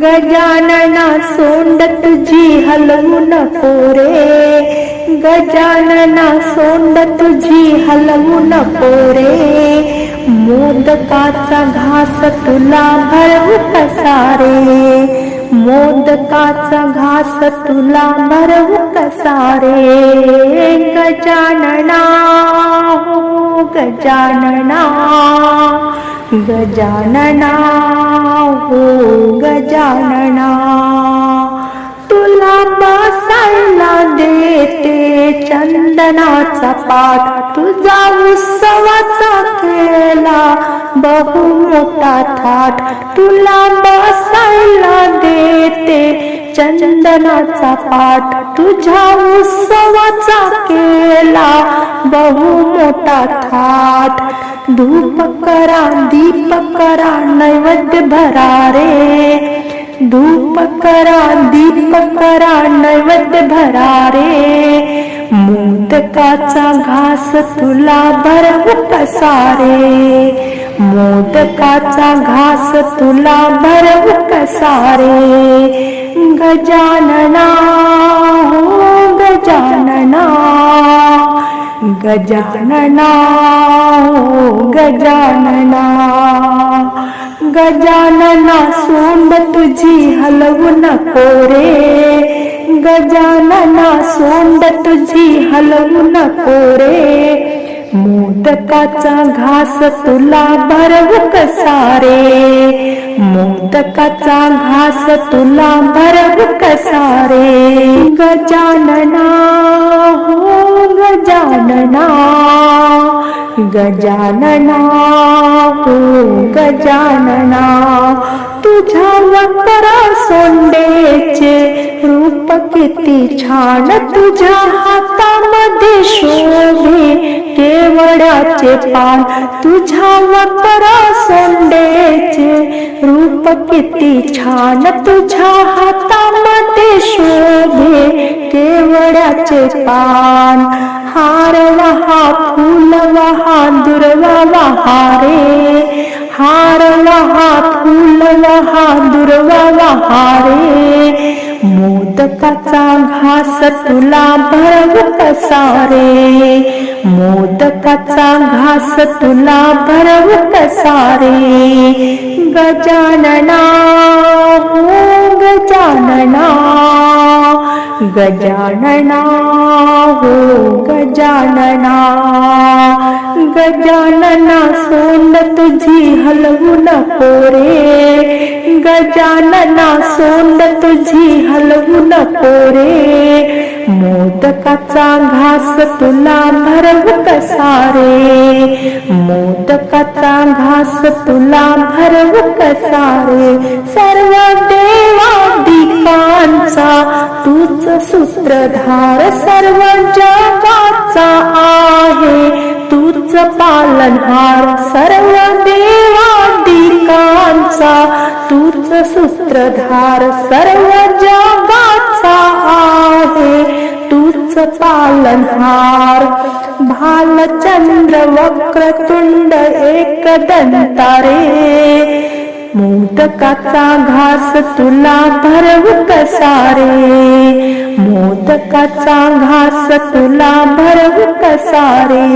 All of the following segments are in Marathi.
गजानना सोंड तुझी हलवू नको पोरे गजानना सोंड तुझी हलवू नको पोरे मोदकाचा घास तुला भरवू कसारे मोदकाचा घास तुला भरवू कसारे गजानना हो गजानना. गजानना हो गजानना तुला बसायला देते चंदनाचा पाठ. तुझा उत्सवाचा केला बहु मोठा थाट. तुला बसायला देते चंदनाचा पाठ. तुझ्या उत्सवाचा केला बहु मोठा थाट. धूप करा दीप करा नैवेद्य भरा रे. धूप करा दीप करा नैवेद्य भरा रे. मोदकाचा घास तुला भरवू कसा रे? मोदकाचा घास तुला भरवू कसा रे? गजानना हो गजानना गजानना हो गजानना गजानना सोंब तुझी हलवू नको रे। गजानना सोंब तुझी हलवू नको रे। मोदकाचा घास तुला भरवत सारे मोदकाचा घास तुला भरवत सारे गजानना हो गजानना गजानना हो गजानना तुझ्या वकरा सोंडेचे रूप किती छान तुझ्या हाता केवड्याचे पान तुझ्या वकरा सोंडेचे रूप किती छान तुझ्या हातामध्ये शोभे केवड्याचे पान. हार वहा फुल वहा दुर्वा वहा रे. हार वहा फुल वहा दुर्वा वहा रे. मोदकाचा घास तुला भरव कसा रे? मोदकाचा घास तुला भरवत सारे. गजानना हो गजानना गजानना हो गजानना गजानना सोंड तुझी हलवू नको रे. गजानना सोंड तुझी हलवू नको रे. मोदकाचा घास तुला भरव कसा रे मोदकाचा घास तुला भरव कसा रे सर्व देवादिकांचा तूच सूत्रधार सर्व जगाचा आहे. तूच पालनहार सर्व देवादिकांचा तूच सूत्रधार सर्व जगाचा आहे. तूच पालनहार भालचंद्र वक्रतुंड एकदंतारे. मोदकाचा घास तुला भरव कसारे. मोदकाचा घास तुला भरव कसा रे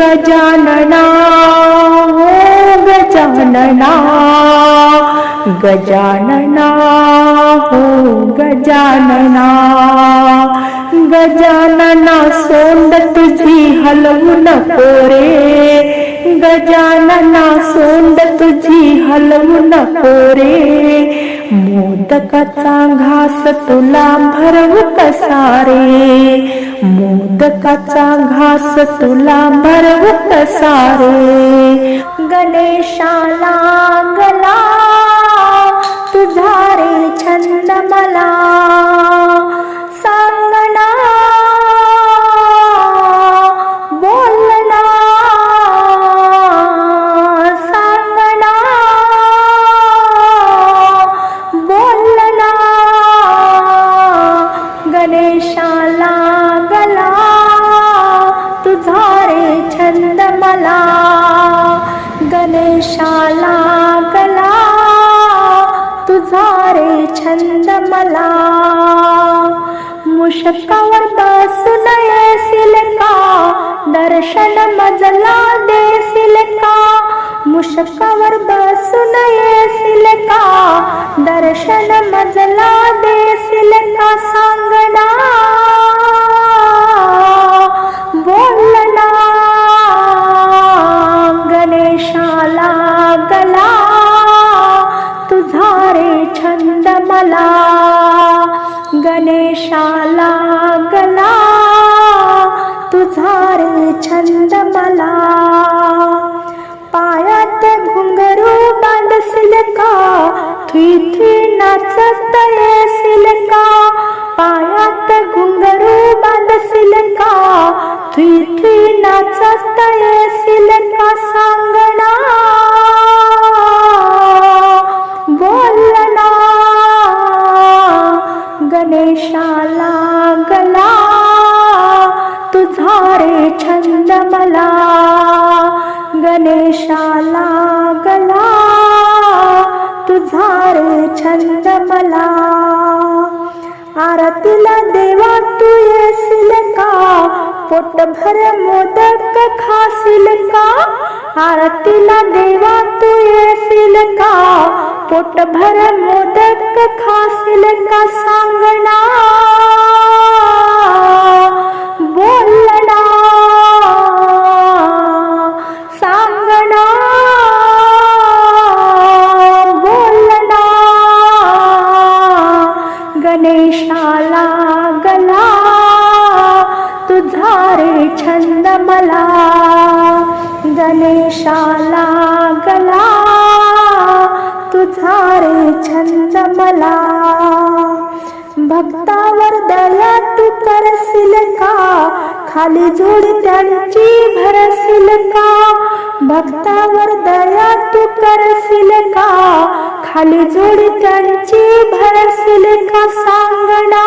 गजानना हो गजानना गजानना हो गजानना गजानना सोंड तुझी हलवू नको रे. गजानना सोंड तुझी हलवू नको रे. मोदकाचा घास तुला भरवू कसा रे मोदकाचा घास तुला भरवू कसा रे गणेशाला गला तुझा रे छंद मला. दर्शन ನರ್ಸಸ್ತ ಸಿಲಕ ಪಾಯತ್ತ ಗುಂಗರು ಬಂದ ಸಿಲಕ ತ್ವಿ ತ್ವಿ ನರ್ಸಸ್ತ ಸಿಲಕ ಸಾಂಗ आरतीला देवा तू येशील का? पोटभर मोदक खाशील का? आरतीला देवा तू येशील का? पोटभर मोदक खाशील का? सांगणा बोल मला गणेशाला गला तुझा रे छंद मला. भक्तावर दया तू करशील का? खाली जोडी त्यांची भरशील का? भक्तावर दया तू करशील का? खाली जोडी त्यांची भरशील का? सांगणा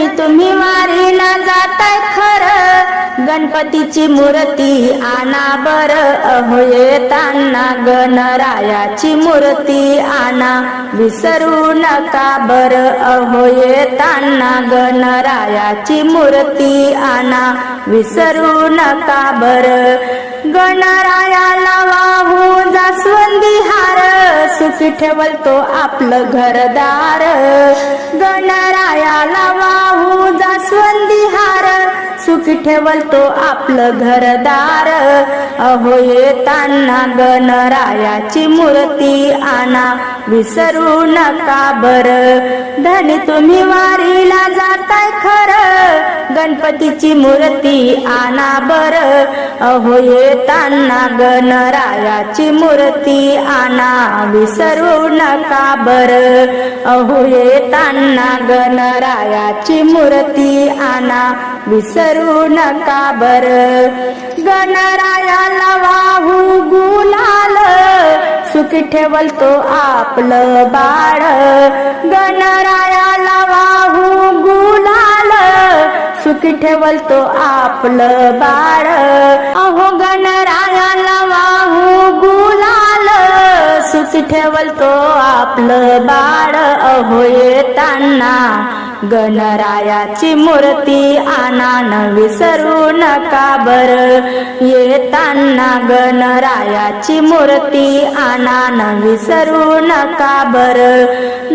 धनी तुम्ही वारीला जाताय खरं. गणपतीची मूर्ती आना बर. अहो येताना गणरायाची मूर्ती आना विसरू नका बर. अहो येताना गणरायाची मूर्ती आना विसरू नका बर. गणरायाला वाहू जास्वंदी हार सुखी ठेवल तो आपलं घरदार. गणरायाला वाहू जास्वंदी हार सुखी ठेवलतो आपलं घरदार. अहो येताना गणरायाची मूर्ती आणा विसरू नका बर. धनी तुम्ही वारीला जाताय खरं गणपतीची मूर्ती आणा बर. अहो येताना गणरायाची मूर्ती आणा विसरू नका बर. अहो येताना गणरायाची मूर्ती आणा विसरू नका बर. गणरायाला वाहू गुलाल. सुखी ठेवल तो आपलं बाळ. गणरायाला वाहू गुलाल. सुखी ठेवल तो आपलं बाळ. अहो गणरायाला वाहू गुलाल. सुखी ठेवल तो आपलं बाळ. अहो येताना गणरायाची मूर्ती आणा न विसरू नका बर. येताना गणरायाची मूर्ती आणा न विसरू नका बर.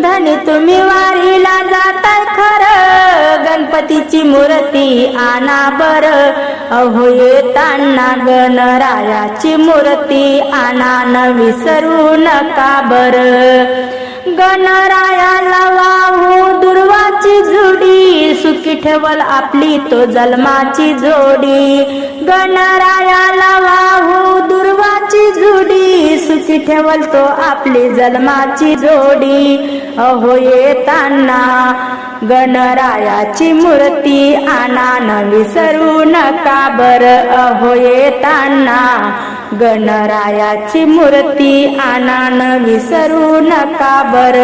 धनी तुम्ही वारीला जाताय खरं. गणपतीची मूर्ती आणा बर. अहो येताना गणरायाची मूर्ती आणा न विसरू नका बर. गणरायाला वाहू जन्माची जोडी सुखी ठेवल आपली तो जन्माची जोडी. गणरायाला वाहू दुर्वाची जोडी सुखी ठेवल तो आपली जन्माची जोडी. अहो येताना गणरायाची मूर्ती आणा न विसरू नका बर. अहो येताना गणरायाची मूर्ती आनान विसरू नका बर.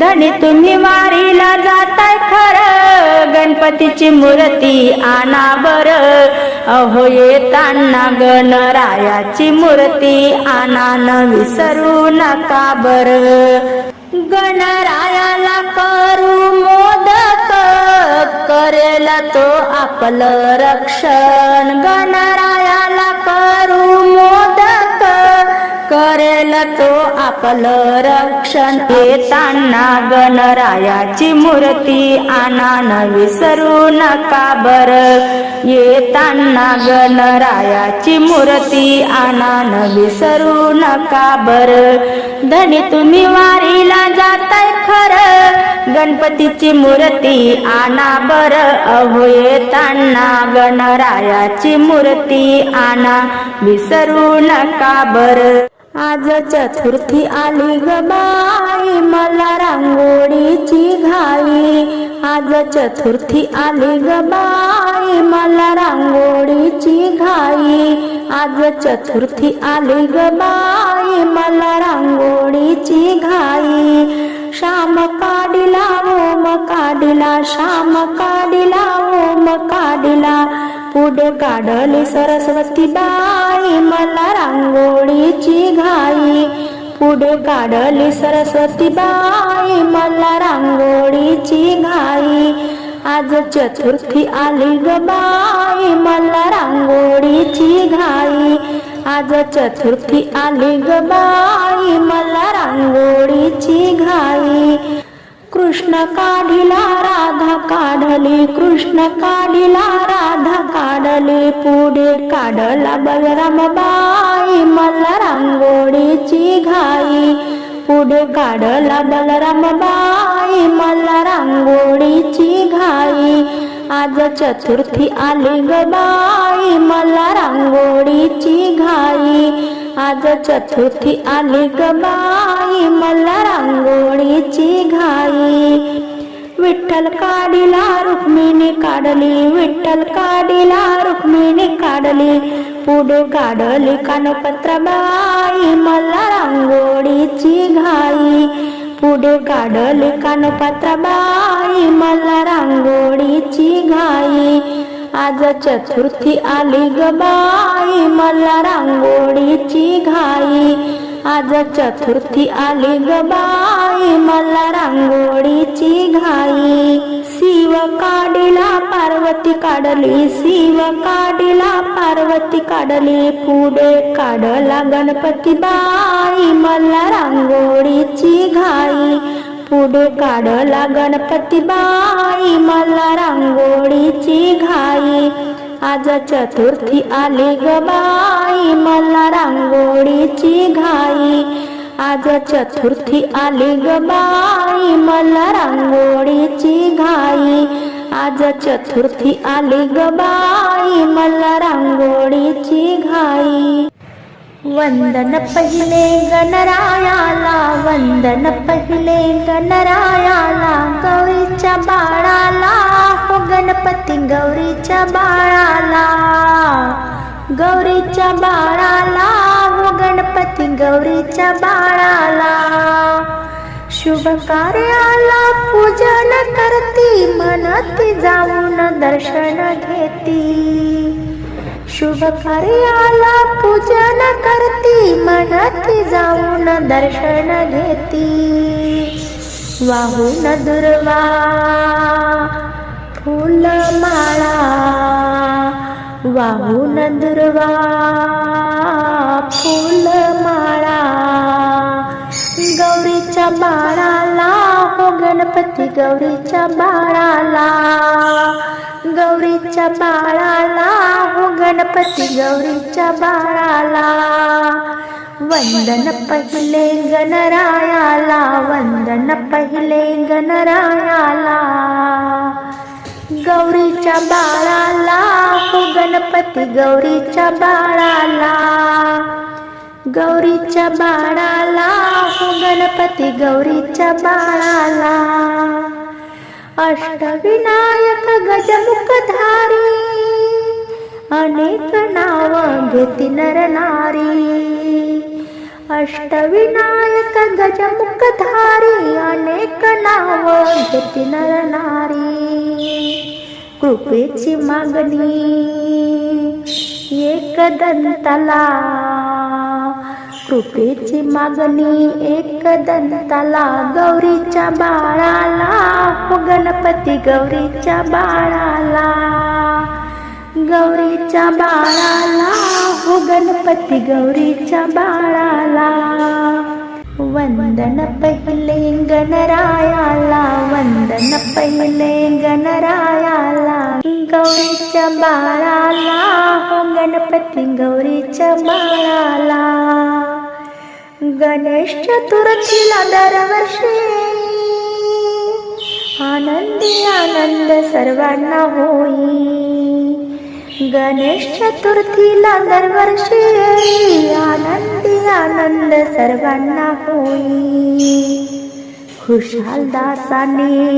धनी तुम्ही वारीला जाताय खरं. गणपतीची मूर्ती आना बर. अहो येताना गणरायाची मूर्ती आनान विसरू नका बर. गणरायाला करू मोदक. करेल तो आपलं रक्षण. गण करतो तो आपलं रक्षण. येताना गणरायाची मूर्ती आणा न विसरू नका बर. येताना गणरायाची मूर्ती आणा न विसरू नका बर. धनी तुम्ही वारीला जाताय खरं. गणपतीची मूर्ती आना बर. अहो येताना गणरायाची मूर्ती आना विसरू नका बर. आज चतुर्थी आली ग बाई मला रांगोळीची घाई. आज चतुर्थी आली ग बाई मला रांगोळीची घाई. आज चतुर्थी आली ग बाई मला रांगोळीची घाई. श्याम काढिला ओम काढिला श्याम काढिला ओम काढ पुढे काढली सरस्वती बाई मला रांगोळीची घाई. पुढे काढली सरस्वती बाई मला रांगोळीची घाई. आज चतुर्थी आली ग बाई मला रांगोळीची घाई. आज चतुर्थी आली ग बाई मला रांगोळीची घाई. कृष्ण काढिला राधा काढली कृष्ण काढिला राधा काढली पुढे काढला बलराम बाई मला रांगोळीची घाई पुढे काढला बलराम बाई मला रांगोळीची घाई आज चतुर्थी आली ग बाई मला रांगोळीची घाई आज चतुर्थी आली ग बाई मला रांगोळीची घाई विठ्ठल काढिला रुक्मिणी काढली विठ्ठल काढिला रुक्मिणी काढली पुढे काढली कानपत्र बाई मला रांगोळीची घाई. पुढे काढली कानपत्र बाई मला रांगोळीची घाई. आज चतुर्थी आली ग बाई मला रांगोळीची घाई. आज चतुर्थी आली ग बाई मला रांगोळीची घाई. शिव काढिला पार्वती काढली शिव काढिला पार्वती काढली पुढे काढला गणपती बाई मला रांगोळीची घाई. पुढे काढला गणपती बाई मला रांगोळीची घाई. आज चतुर्थी आली ग बाई मला रांगोळीची घाई. आज चतुर्थी आली ग बाई मला रांगोळीची घाई. आज चतुर्थी आली ग बाई मला रांगोळी वंदन पहिले गणरायाला वंदन पहिले गणरायाला गौरीच्या बाळाला हो गणपती गौरीच्या बाळाला. गौरीच्या बाळाला हो गणपती गौरीच्या बाळाला. शुभ कार्याला पूजन करती मनती जाऊन दर्शन घेती. शुभ कार्याला पूजन कर मनती जाऊन दर्शन घेती. वाहून दुर्वा फुलमाळा वाहून दुर्वा फुलमाळा गौरीच्या बाळाला हो गणपती गौरीच्या बाळाला. गौरीच्या बाळाला हो गणपती गौरीच्या बाळाला. वंदन पहिले गणरायाला वंदन पहिले गणरायाला. गौरीच्या बाळाला हो गणपती गौरीच्या बाळाला. गौरीच्या बाळाला हो गणपती गौरीच्या बाळाला. अष्टविनायक गजमुखधारी अनेक नाव घेती नर नारी. अष्टविनायक गजमुखधारी अनेक नाव घेती नर नारी कृपेची मागणी. एक दंताला. कृपेची मागणी. एक दंताला. गौरीच्या बाळाला. हो गणपती गौरीच्या बाळाला. गौरीच्या बाळाला. हो गणपती गौरीच्या बाळाला. वंदन पहिले गणरायाला वंदन पहिले गणरायाला. गौरीच्या बाळाला हो गणपती गौरीच्या बाळाला. गणेश चतुर्थीला दरवर्षी आनंदी आनंद सर्वांना होई. गणेश चतुर्थीला दरवर्षी आनंदी आनंद सर्वांना होई. खुशाल दासाने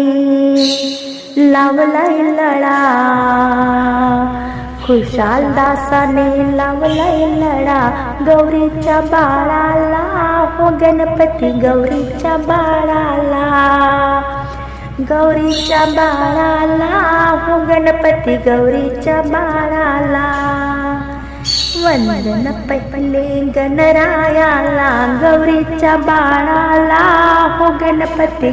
लावलाय लळा. खुशाल दासाने लावलाय लळा. गौरीच्या बाळाला हो गणपती गौरीच्या बाळाला. गौरीच्या बाळाला हो गणपती गौरीच्या बाळाला. वंदन पहिले गणरायाला गौरीच्या बाळाला हो गणपती